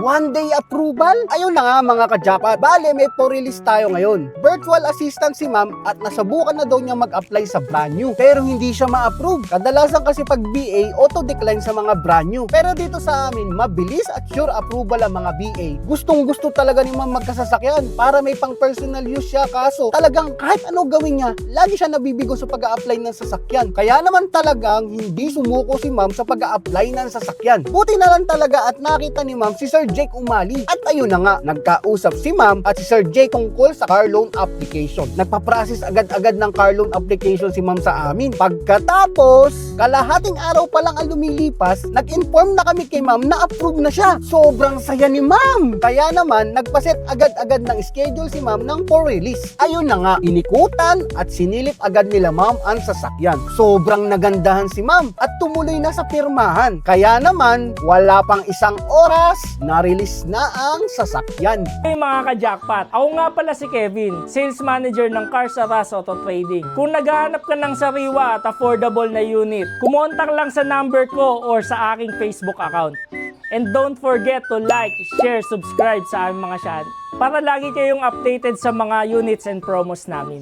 One day approval? Ayun na nga mga kajapat. Bale, may po-release tayo ngayon. Virtual assistant si ma'am at nasubukan na daw niya mag-apply sa brand new. Pero hindi siya ma-approve. Kadalasan kasi pag BA, auto-decline sa mga brand new. Pero dito sa amin, mabilis at sure approval ang mga BA. Gustong gusto talaga ni ma'am magkasasakyan para may pang personal use siya. Kaso talagang kahit ano gawin niya, lagi siya nabibigo sa pag-apply ng sasakyan. Kaya naman talagang hindi sumuko si ma'am sa pag-apply ng sasakyan. Buti na lang talaga at nakita ni ma'am si Sir Jake Umali. At ayun na nga, nagkausap si ma'am at si Sir Jake tungkol sa car loan application. Nagpa-process agad-agad ng car loan application si ma'am sa amin. Pagkatapos, kalahating araw pa lang ang lumilipas, nag-inform na kami kay ma'am na approve na siya. Sobrang saya ni ma'am. Kaya naman, nagpaset agad-agad ng schedule si ma'am ng for release. Ayun na nga, inikutan at sinilip agad nila ma'am ang sasakyan. Sobrang nagandahan si ma'am at tumuloy na sa pirmahan. Kaya naman, wala pang isang oras, na-release na ang sasakyan. Hey mga ka-jackpot, ako nga pala si Kevin, sales manager ng Cars Aras Auto Trading. Kung naghahanap ka ng sariwa at affordable na unit, kumontak lang sa number ko or sa aking Facebook account. And don't forget to like, share, subscribe sa aming mga channel para lagi kayong updated sa mga units and promos namin.